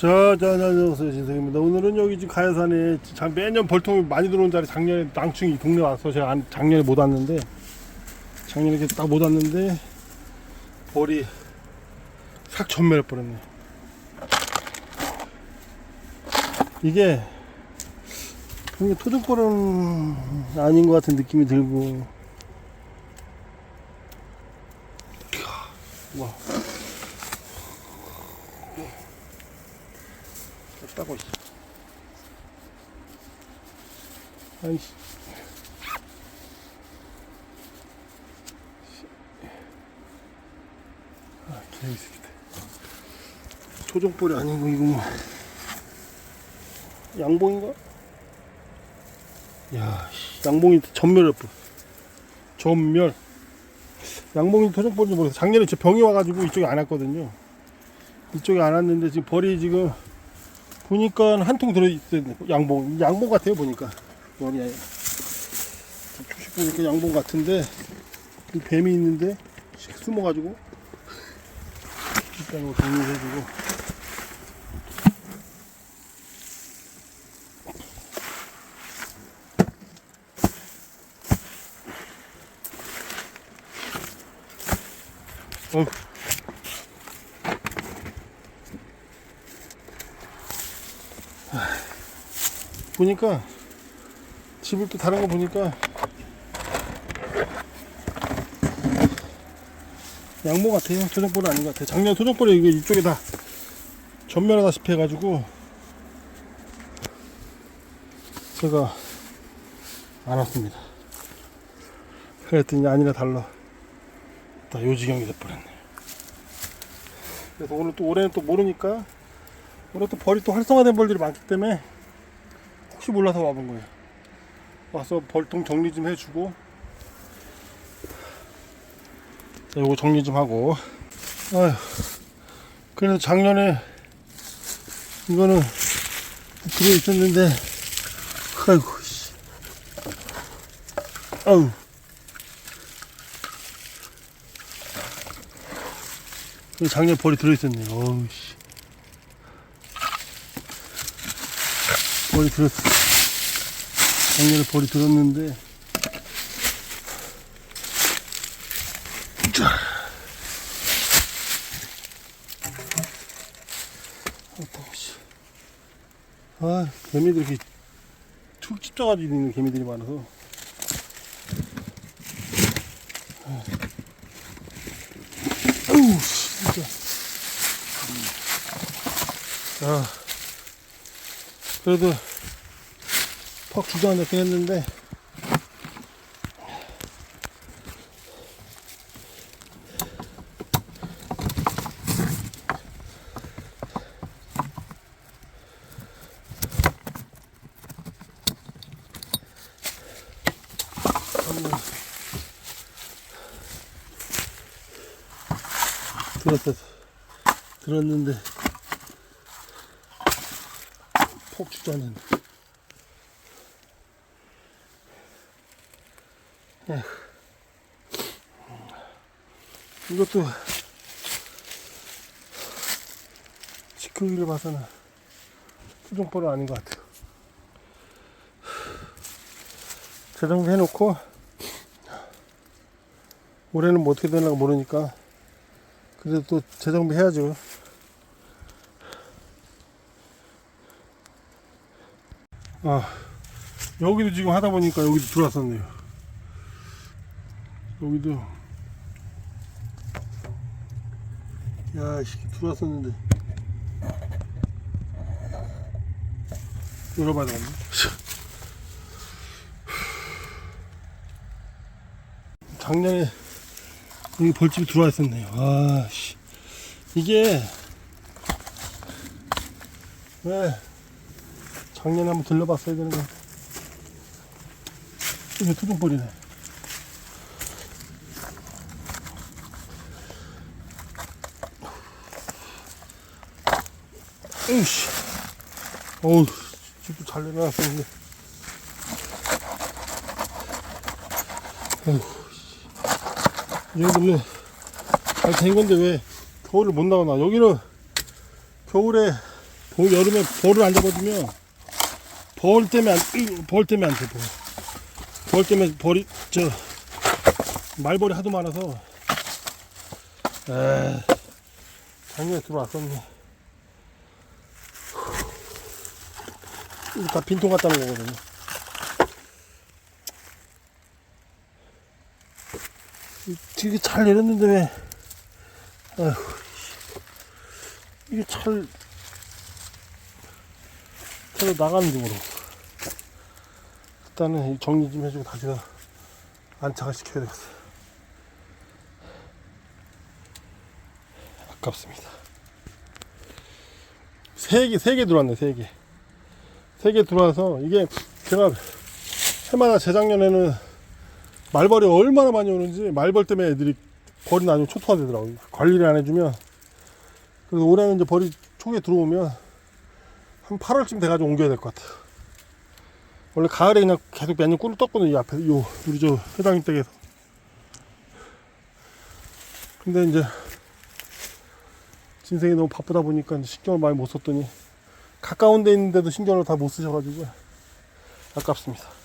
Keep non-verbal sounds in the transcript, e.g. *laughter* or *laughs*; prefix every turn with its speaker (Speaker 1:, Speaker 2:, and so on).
Speaker 1: 자, 자, 자, 자, 신성입니다. 오늘은 여기 지금 가야산에 장- 매년 벌통이 많이 들어온 자리 작년에 낭충이 동네 와서 제가 안- 작년에 못 왔는데 작년에 이렇게 딱 못 왔는데 벌이 싹 전멸해 버렸네. 이게 이게 토종벌은 아닌 것 같은 느낌이 들고 와. 따고 있어. 아이씨. 아, 개새끼들. 토종벌이 아니고 이거 뭐 양봉인가? 야, 씨, 양봉이 전멸할 뻔. 전멸. 양봉이 토종벌인지 모르겠어. 작년에 저 병이 와가지고 이쪽에 안 왔거든요. 이쪽에 안 왔는데 지금 벌이 지금 보니까 한 통 들어있어요. 양봉. 양봉 같아요, 보니까. 머리에. 초식 보니까 양봉 같은데, 이 뱀이 있는데, 씩 숨어가지고, 일단 정리해주고. 어. 보니까 집을 또 다른 거 보니까 양모 같아요. 토종벌은 아닌 것 같아요. 작년 토종벌이 이게 이쪽에 다 전멸하다시피 해가지고 제가 안 왔습니다. 그랬더니 아니라 달라. 다 요지경이 돼버렸네. 그래서 오늘 또 올해는 또 모르니까 올해 또 벌이 또 활성화된 벌들이 많기 때문에 혹시 몰라서 와본 거예요. 와서 벌통 정리 좀 해주고, 자, 요거 정리 좀 하고, 아휴, 그래서 작년에 이거는 들어 있었는데, 아이고, 씨. 아우. 이거 작년에 벌이 들어 있었네. 어우, 씨. 벌이 들었어. 작년에 벌이 들었는데. 자. 아, 개미들 이렇게 툭 찝져가지고 있는 개미들이 많아서. 아우, 씨, 진짜. 아. 그래도 퍽 주저앉았긴 했는데. 들었어 들었는데. 폭 주저앉았네 에휴. 이것도 지크기를 봐서는 수종벌은 아닌 것 같아요. 재정비 해놓고 올해는 뭐 어떻게 되나 모르니까 그래도 또 재정비 해야죠. 아 여기도 지금 하다 보니까 여기도 들어왔었네요. 여기도 야, 씨 들어왔었는데 열어봐야 되겠네. *laughs* 작년에 여기 벌집이 들어와 있었네요. 아, 씨. 이게 왜 작년에 한번 들러봤어야 되는 거. 이게 투둥벌이네. 으이씨. 어우, 집도 잘 내려놨었는데. 아이고, 씨. 이 정도면 잘된 건데 왜 겨울을 못 나오나. 여기는 겨울에 봄, 여름에 벌을 안 잡아주면 벌 때문에 안, 으, 벌 때문에 안 돼, 벌. 벌 때문에 벌이, 저, 말벌이 하도 많아서, 에 작년에 들어왔었네. 이거 다 빈통 놓은 거거든요. 이- 되게 잘 내렸는데 왜, 아휴, 이게 잘, 잘 나가는지 모르겠어. 일단은 이 정리 좀 해주고 다시 안착을 시켜야 되겠어. 아깝습니다. 세 개, 세 개 들어왔네, 세 개. 세 개 들어와서 이게 제가 해마다 재작년에는 말벌이 얼마나 많이 오는지 말벌 때문에 애들이 벌이 나중에 초토화되더라고요. 관리를 안 해주면. 그래서 올해는 이제 벌이 초기에 들어오면 한 8월쯤 돼가지고 옮겨야 될 것 같아요. 원래 가을에 그냥 계속 매년 꿀을 떴거든요. 이 앞에, 요, 우리 저 회장님 댁에서. 근데 이제 진생이 너무 바쁘다 보니까 신경을 많이 못 썼더니 가까운 데 있는데도 신경을 다 못 쓰셔가지고 아깝습니다.